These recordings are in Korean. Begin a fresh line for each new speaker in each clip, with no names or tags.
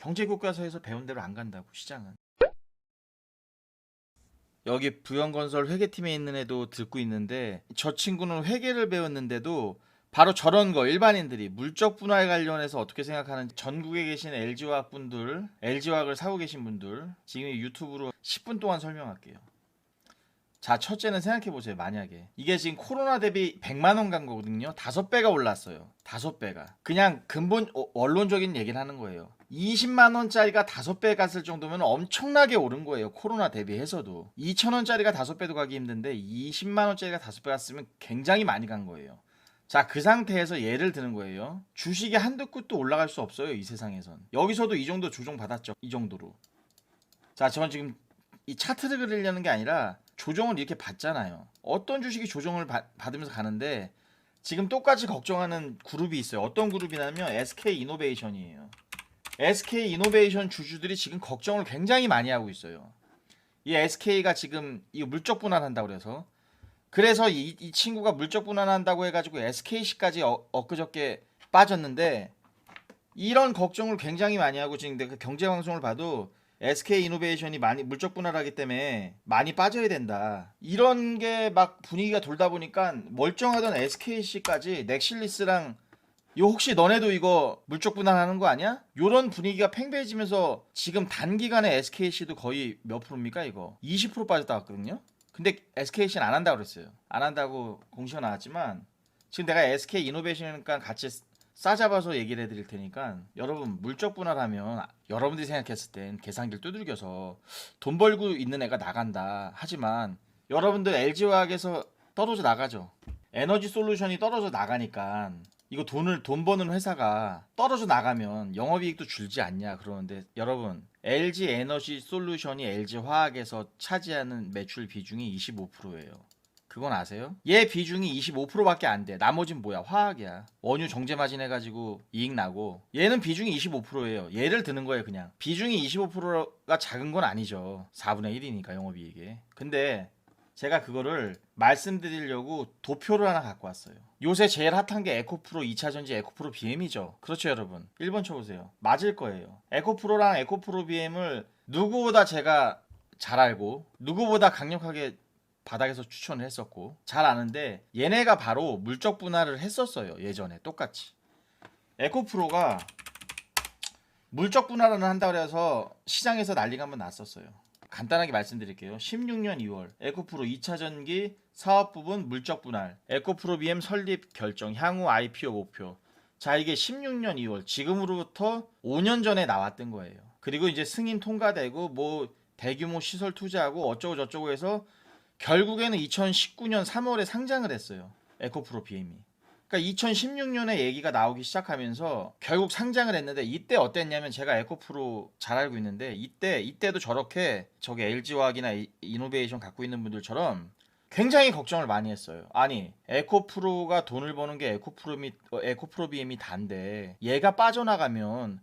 경제교과서에서 배운 대로 안 간다고 시장은. 여기 부영건설 회계팀에 있는 애도 듣고 있는데 저 친구는 회계를 배웠는데도 바로 저런 거 일반인들이 물적 분할 관련해서 어떻게 생각하는지 전국에 계신 LG화학 분들, LG화학을 사고 계신 분들 지금 이 유튜브로 10분 동안 설명할게요. 자, 첫째는 생각해 보세요. 만약에 이게 지금 코로나 대비 100만 원 간 거거든요. 다섯 배가 올랐어요. 다섯 배가. 그냥 근본 어, 원론적인 얘기를 하는 거예요. 20만 원짜리가 다섯 배 갔을 정도면 엄청나게 오른 거예요. 코로나 대비해서도. 2천 원짜리가 다섯 배도 가기 힘든데 20만 원짜리가 다섯 배 갔으면 굉장히 많이 간 거예요. 자, 그 상태에서 예를 드는 거예요. 주식이 한두 끗도 올라갈 수 없어요. 이 세상에선. 여기서도 이 정도 조정 받았죠. 이 정도로. 자, 저는 지금 이 차트를 그리려는 게 아니라 조정을 이렇게 받잖아요. 어떤 주식이 조정을 받, 받으면서 가는데 지금 똑같이 걱정하는 그룹이 있어요. 어떤 그룹이냐면 SK 이노베이션이에요. SK 이노베이션 주주들이 지금 걱정을 굉장히 많이 하고 있어요. 이 SK가 지금 이 물적 분할한다고 그래서 그래서 이, 이 친구가 물적 분할한다고 해가지고 SKC까지 어, 엊그저께 빠졌는데 이런 걱정을 굉장히 많이 하고 지금 내가 경제 방송을 봐도 SK 이노베이션이 많이 물적 분할하기 때문에 많이 빠져야 된다. 이런 게 막 분위기가 돌다 보니까 멀쩡하던 SKC까지 넥실리스랑 요 혹시 너네도 이거 물적 분할하는 거 아니야? 요런 분위기가 팽배해지면서 지금 단기간에 SKC도 거의 몇 프로입니까 이거? 20% 빠졌다 왔거든요. 근데 SKC는 안 한다고 그랬어요. 안 한다고 공시가 나왔지만 지금 내가 SK 이노베이션이니까 같이 싸잡아서 얘기를 해드릴 테니까 여러분 물적 분할하면 여러분들이 생각했을 땐 계산기를 두들겨서 돈 벌고 있는 애가 나간다 하지만 여러분들 LG화학에서 떨어져 나가죠 에너지 솔루션이 떨어져 나가니까 이거 돈을 돈 버는 회사가 떨어져 나가면 영업이익도 줄지 않냐 그러는데 여러분 LG 에너지 솔루션이 LG 화학에서 차지하는 매출 비중이 25%예요. 그건 아세요? 얘 비중이 25%밖에 안 돼. 나머진 뭐야? 화학이야. 원유 정제 마진 해가지고 이익 나고 얘는 비중이 25%예요. 얘를 드는 거예요, 그냥. 비중이 25%가 작은 건 아니죠. 4분의 1이니까 영업이익에. 근데 제가 그거를 말씀드리려고 도표를 하나 갖고 왔어요. 요새 제일 핫한 게 에코프로 2차전지 에코프로 BM이죠. 그렇죠, 여러분. 1번 쳐보세요. 맞을 거예요. 에코프로랑 에코프로 BM을 누구보다 제가 잘 알고 누구보다 강력하게 바닥에서 추천을 했었고 잘 아는데 얘네가 바로 물적 분할을 했었어요. 예전에 똑같이. 에코프로가 물적 분할을 한다 그래서 시장에서 난리가 한번 났었어요. 간단하게 말씀드릴게요. 16년 2월 에코프로 2차 전기 사업 부분 물적 분할 에코프로 BM 설립 결정 향후 IPO 목표 자 이게 16년 2월 지금으로부터 5년 전에 나왔던 거예요. 그리고 이제 승인 통과되고 뭐 대규모 시설 투자하고 어쩌고 저쩌고 해서 결국에는 2019년 3월에 상장을 했어요. 에코프로 BM이. 그러니까 2016년에 얘기가 나오기 시작하면서 결국 상장을 했는데 이때 어땠냐면 제가 에코프로 잘 알고 있는데 이때 이때도 저렇게 저기 LG화학이나 이- 이노베이션 갖고 있는 분들처럼 굉장히 걱정을 많이 했어요. 아니 에코프로가 돈을 버는 게 에코프로 및 어, 에코프로 BM이 단데 얘가 빠져나가면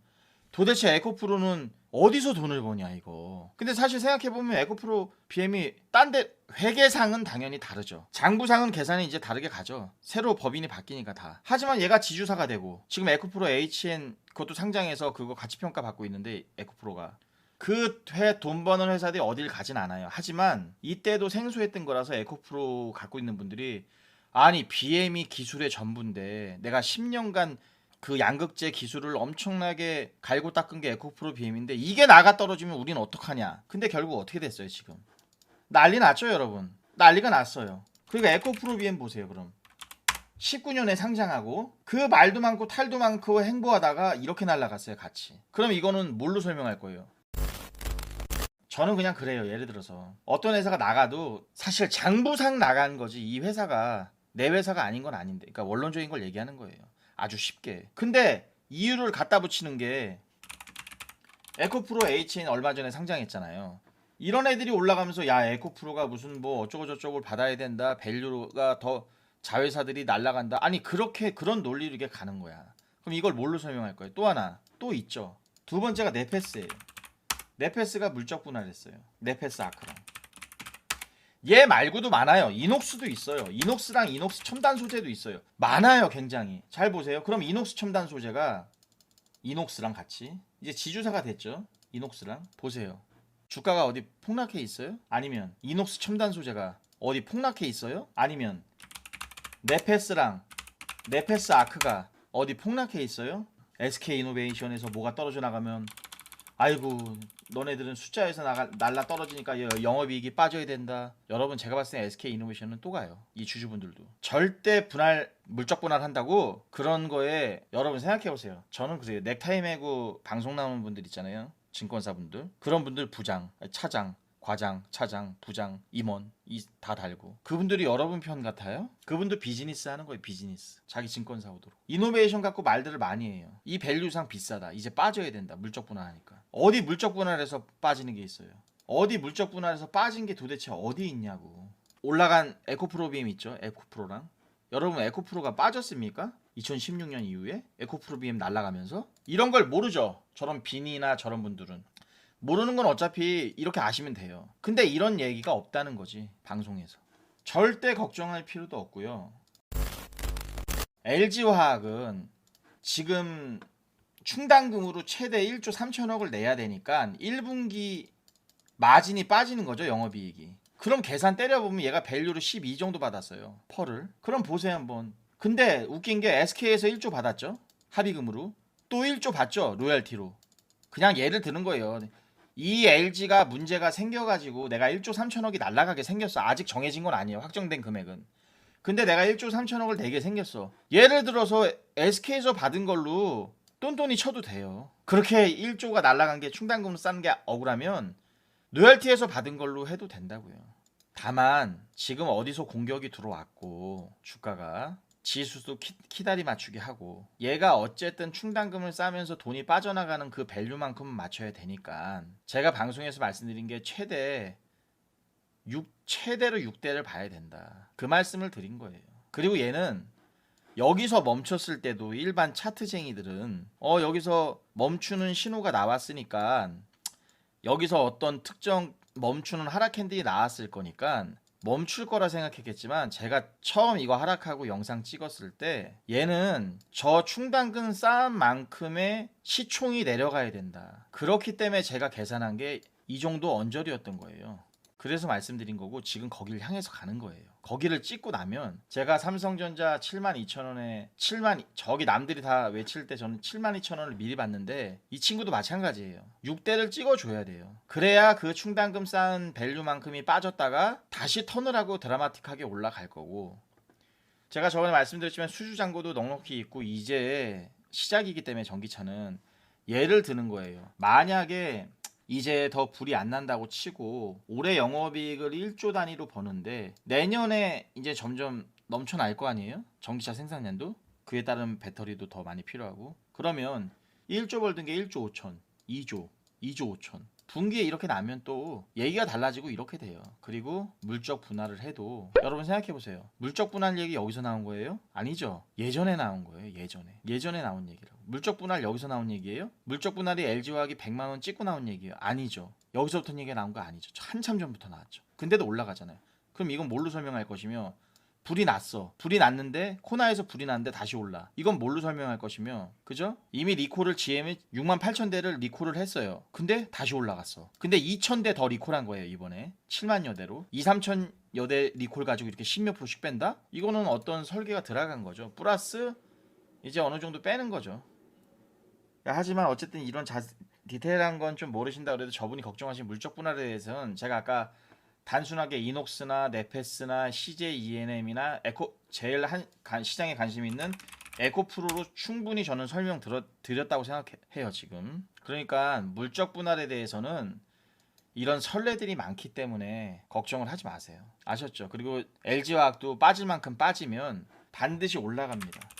도대체 에코프로는 어디서 돈을 버냐 이거. 근데 사실 생각해 보면 에코프로 BM이 딴 데 회계상은 당연히 다르죠. 장부상은 계산이 이제 다르게 가죠. 새로 법인이 바뀌니까 다. 하지만 얘가 지주사가 되고 지금 에코프로 HN 그것도 상장해서 그거 가치 평가 받고 있는데 에코프로가 그회돈 버는 회사들이 어딜 가진 않아요. 하지만 이때도 생소했던 거라서 에코프로 갖고 있는 분들이 아니 BM이 기술의 전부인데 내가 10년간 그 양극재 기술을 엄청나게 갈고 닦은 게 에코프로 BM인데 이게 나가 떨어지면 우린 어떡하냐. 근데 결국 어떻게 됐어요 지금? 난리 났죠 여러분. 난리가 났어요. 그리고 에코프로 BM 보세요 그럼. 19년에 상장하고 그 말도 많고 탈도 많고 행보하다가 이렇게 날라갔어요 같이. 그럼 이거는 뭘로 설명할 거예요? 저는 그냥 그래요. 예를 들어서 어떤 회사가 나가도 사실 장부상 나간 거지 이 회사가 내 회사가 아닌 건 아닌데. 그러니까 원론적인 걸 얘기하는 거예요. 아주 쉽게. 근데 이유를 갖다 붙이는 게 에코프로 HN 얼마 전에 상장했잖아요. 이런 애들이 올라가면서 야 에코프로가 무슨 뭐 어쩌고 저쩌고 받아야 된다. 밸류가 더 자회사들이 날라간다. 아니 그렇게 그런 논리로 이게 가는 거야. 그럼 이걸 뭘로 설명할 거예요? 또 하나 또 있죠. 두 번째가 네페스예요. 네페스가 물적 분할했어요. 네페스 아크랑. 얘 말고도 많아요. 이녹스도 있어요. 이녹스랑 이녹스 첨단 소재도 있어요. 많아요, 굉장히. 잘 보세요. 그럼 이녹스 첨단 소재가 이녹스랑 같이 이제 지주사가 됐죠. 이녹스랑 보세요. 주가가 어디 폭락해 있어요? 아니면 이녹스 첨단 소재가 어디 폭락해 있어요? 아니면 네페스랑 네페스 아크가 어디 폭락해 있어요? SK 이노베이션에서 뭐가 떨어져 나가면 아이고 너네들은 숫자에서 나가, 날라 떨어지니까 여- 영업이익이 빠져야 된다. 여러분 제가 봤을 때 SK 이노베이션은 또 가요. 이 주주분들도 절대 분할 물적 분할한다고 그런 거에 여러분 생각해 보세요. 저는 그래요. 넥타이 메고 방송 나오는 분들 있잖아요. 증권사분들 그런 분들 부장, 차장, 과장, 차장, 부장, 임원 이 다 달고. 그분들이 여러분 편 같아요? 그분도 비즈니스 하는 거예요 비즈니스. 자기 증권 사 오도록. 이노베이션 갖고 말들을 많이 해요. 이 밸류상 비싸다. 이제 빠져야 된다. 물적 분할하니까. 어디 물적 분할해서 빠지는 게 있어요? 어디 물적 분할해서 빠진 게 도대체 어디 있냐고. 올라간 에코프로 비엠 있죠? 에코프로랑? 여러분 에코프로가 빠졌습니까? 2016년 이후에 에코프로 비엠 날라가면서? 이런 걸 모르죠. 저런 빈이나 저런 분들은 모르는 건 어차피 이렇게 아시면 돼요. 근데 이런 얘기가 없다는 거지 방송에서. 절대 걱정할 필요도 없고요. LG화학은 지금 충당금으로 최대 1조 3천억을 내야 되니까 1분기 마진이 빠지는 거죠 영업이익이. 그럼 계산 때려보면 얘가 밸류로 12 정도 받았어요 펄을. 그럼 보세요 한번. 근데 웃긴 게 SK에서 1조 받았죠 합의금으로. 또 1조 받죠 로열티로. 그냥 예를 드는 거예요. 이 LG가 문제가 생겨가지고 내가 1조 3천억이 날라가게 생겼어. 아직 정해진 건 아니에요. 확정된 금액은. 근데 내가 1조 3천억을 내게 생겼어. 예를 들어서 SK에서 받은 걸로 똔똔이 쳐도 돼요. 그렇게 1조가 날라간 게 충당금을 싸는 게 억울하면 로열티에서 받은 걸로 해도 된다고요. 다만 지금 어디서 공격이 들어왔고 주가가 지수도 키, 키다리 맞추기 하고 얘가 어쨌든 충당금을 싸면서 돈이 빠져나가는 그 밸류만큼은 맞춰야 되니까 제가 방송에서 말씀드린 게 최대 6 최대로 6대를 봐야 된다. 그 말씀을 드린 거예요. 그리고 얘는 여기서 멈췄을 때도 일반 차트쟁이들은 어 여기서 멈추는 신호가 나왔으니까 여기서 어떤 특정 멈추는 하락 캔들이 나왔을 거니까 멈출 거라 생각했겠지만 제가 처음 이거 하락하고 영상 찍었을 때 얘는 저 충당금 쌓은 만큼의 시총이 내려가야 된다. 그렇기 때문에 제가 계산한 게 이 정도 언저리였던 거예요. 그래서 말씀드린 거고 지금 거기를 향해서 가는 거예요. 거기를 찍고 나면 제가 삼성전자 7만 2천 원에 7만 저기 남들이 다 외칠 때 저는 7만 2천 원을 미리 받는데 이 친구도 마찬가지예요. 6대를 찍어줘야 돼요. 그래야 그 충당금 쌓은 밸류만큼이 빠졌다가 다시 턴을 하고 드라마틱하게 올라갈 거고 제가 저번에 말씀드렸지만 수주 잔고도 넉넉히 있고 이제 시작이기 때문에 전기차는 예를 드는 거예요. 만약에 이제 더 불이 안 난다고 치고 올해 영업이익을 1조 단위로 버는데 내년에 이제 점점 넘쳐날 거 아니에요? 전기차 생산량도? 그에 따른 배터리도 더 많이 필요하고. 그러면 1조 벌던 게 1조 5천, 2조, 2조 5천 분기에 이렇게 나면 또 얘기가 달라지고 이렇게 돼요. 그리고 물적 분할을 해도 여러분 생각해 보세요. 물적 분할 얘기 여기서 나온 거예요? 아니죠. 예전에 나온 거예요. 예전에. 예전에 나온 얘기라고. 물적 분할 여기서 나온 얘기예요? 물적 분할이 LG화학이 100만 원 찍고 나온 얘기예요? 아니죠. 여기서부터 얘기가 나온 거 아니죠. 한참 전부터 나왔죠. 근데도 올라가잖아요. 그럼 이건 뭘로 설명할 것이며 불이 났어. 불이 났는데 코나에서 불이 났는데 다시 올라. 이건 뭘로 설명할 것이며 그죠? 이미 리콜을 GM이 6만 8천 대를 리콜을 했어요. 근데 다시 올라갔어. 근데 2천 대 더 리콜한 거예요 이번에 7만여 대로 2, 3천 여대 리콜 가지고 이렇게 10몇 프로씩 뺀다? 이거는 어떤 설계가 들어간 거죠. 플러스 이제 어느 정도 빼는 거죠. 하지만 어쨌든 이런 자, 디테일한 건 좀 모르신다 그래도 저분이 걱정하신 물적 분할에 대해서는 제가 아까 단순하게 이녹스나 네페스나 CJ ENM이나 에코 제일 한 간- 시장에 관심 있는 에코프로로 충분히 저는 설명 들어, 드렸다고 생각해요 지금. 그러니까 물적 분할에 대해서는 이런 선례들이 많기 때문에 걱정을 하지 마세요. 아셨죠? 그리고 LG화학도 빠질 만큼 빠지면 반드시 올라갑니다.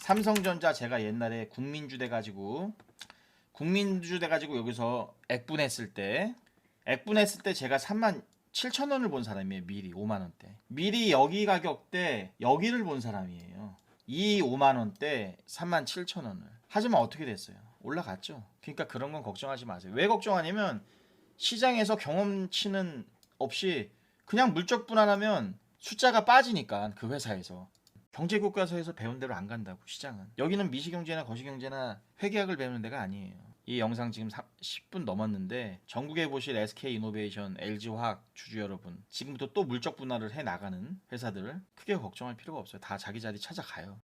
삼성전자 제가 옛날에 국민주 돼 가지고 국민주 돼 가지고 여기서 액분했을 때 액분했을 때 제가 3만 7천 원을 본 사람이에요. 미리 5만 원대. 미리 여기 가격대 여기를 본 사람이에요. 이 5만 원대 3만 7천 원을. 하지만 어떻게 됐어요? 올라갔죠. 그러니까 그런 건 걱정하지 마세요. 왜 걱정하냐면 시장에서 경험치는 없이 그냥 물적 분할하면 숫자가 빠지니까 그 회사에서 경제교과서에서 배운 대로 안 간다고 시장은 여기는 미시경제나 거시경제나 회계학을 배우는 데가 아니에요 이 영상 지금 10분 넘었는데 전국에 보실 SK 이노베이션, LG화학 주주 여러분 지금부터 또 물적 분할을 해 나가는 회사들 크게 걱정할 필요가 없어요. 다 자기 자리 찾아가요.